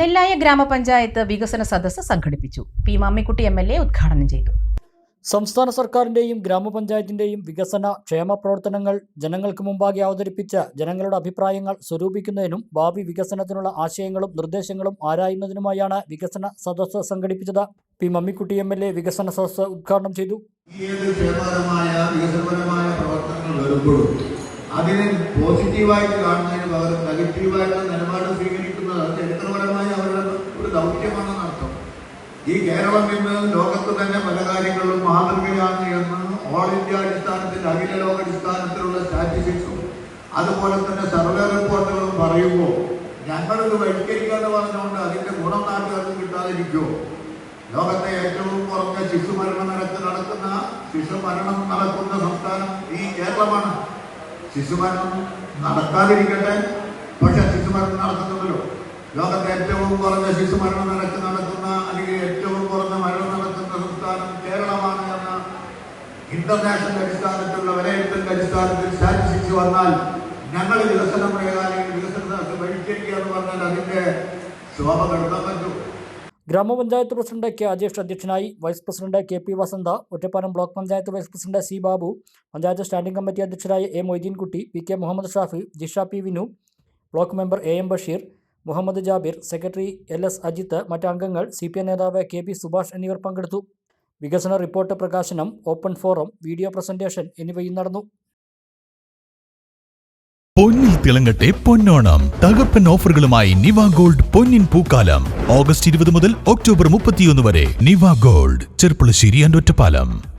നെല്ലായ ഗ്രാമപഞ്ചായത്ത് വികസന സദസ്സ് സംഘടിപ്പിച്ചു. P Mammikutty M L A ഉദ്ഘാടനം ചെയ്തു. സംസ്ഥാന സർക്കാരിന്റെയും ഗ്രാമപഞ്ചായത്തിന്റെയും വികസന ക്ഷേമ പ്രവർത്തനങ്ങൾ ജനങ്ങൾക്ക് മുമ്പാകെ അവതരിപ്പിച്ച ജനങ്ങളുടെ അഭിപ്രായങ്ങൾ സ്വരൂപിക്കുന്നതിനും ഭാവി വികസനത്തിനുള്ള ആശയങ്ങളും നിർദ്ദേശങ്ങളും ആരായുന്നതിനുമായാണ് വികസന സദസ്സ് സംഘടിപ്പിച്ചത്. P Mammikutty M L A വികസന സദസ്സ് ഉദ്ഘാടനം ചെയ്തു. വികസനപരമായ പ്രവർത്തനങ്ങൾ വരുമ്പോഴും അതിനെ പോസിറ്റീവായിട്ട് കാണുന്നതിന് പകരം നെഗറ്റീവായിട്ടുള്ള നിലപാട് സ്വീകരിക്കുന്നത് ചരിത്രപരമായ ദൗത്യമാണെന്ന് അർത്ഥം ഈ കേരളം ഇന്ന് ലോകത്ത് തന്നെ പല കാര്യങ്ങളിലും മാതൃകയാണ് എന്ന് ഓൾ ഇന്ത്യ അടിസ്ഥാനത്തിൽ അഖില ലോക അടിസ്ഥാനത്തിലുള്ള സ്റ്റാറ്റിസ്റ്റിക്സും അതുപോലെ തന്നെ സർവേ റിപ്പോർട്ടുകളും പറയുമ്പോൾ ഞങ്ങളിത് വൈകരിക്കാന്ന് പറഞ്ഞുകൊണ്ട് അതിന്റെ ഗുണം നാട്ടുകാർക്ക് കിട്ടാതിരിക്കുമോ ലോകത്തെ ഏറ്റവും കുറഞ്ഞ ശിശുമരണ നിരക്ക് നടക്കുന്ന ശിശുമരണം നടക്കുന്ന സംസ്ഥാനം ഈ കേരളമാണ്. ശിശുമരണം നടക്കാതിരിക്കട്ടെ. പക്ഷെ ശിശുമരണം നടക്കുന്നുണ്ടല്ലോ. ലോകത്തെ ഏറ്റവും കുറഞ്ഞ ശിശുമരണ നിരക്ക് നടക്കുന്ന അല്ലെങ്കിൽ ഏറ്റവും കുറഞ്ഞ മരണം നടക്കുന്ന സംസ്ഥാനം കേരളമാണ് എന്ന ഇന്റർനാഷണൽ അടിസ്ഥാനത്തിലുള്ള വിലയിരുത്തലിന്റെ അടിസ്ഥാനത്തിൽ സ്റ്റാറ്റിസ്റ്റിക്സ് വന്നാൽ ഞങ്ങൾ വികസന പ്രകാരം വികസന വഴിക്കരിക്കുക എന്ന് പറഞ്ഞാൽ അതിന്റെ ശോഭ കെടുത്താൻ പറ്റും. ഗ്രാമപഞ്ചായത്ത് പ്രസിഡന്റ് കെ അജേഷ് അധ്യക്ഷനായി vice president K P Vasantha Ottapalam block panchayat vice president C Babu panchayat standing committee അധ്യക്ഷരായ A Moideenkutty P K Muhammad Shafi Jisha P Vinu block member A M Basheer Muhammad Jabir secretary L S Ajith മറ്റ് അംഗങ്ങൾ C P M നേതാവ് K P Subhash എന്നിവർ പങ്കെടുത്തു. വികസന report പ്രകാശനം open forum video presentation എന്നിവയും നടന്നു. പൊന്നിൽ തിളങ്ങട്ടെ പൊന്നോണം. തകർപ്പൻ ഓഫറുകളുമായി നിവ ഗോൾഡ് പൊന്നിൻ പൂക്കാലം. ഓഗസ്റ്റ് ഇരുപത് മുതൽ ഒക്ടോബർ മുപ്പത്തിയൊന്ന് വരെ നിവ ഗോൾഡ് ചെർപ്പുളശ്ശേരി ആൻഡ് ഒറ്റപ്പാലം.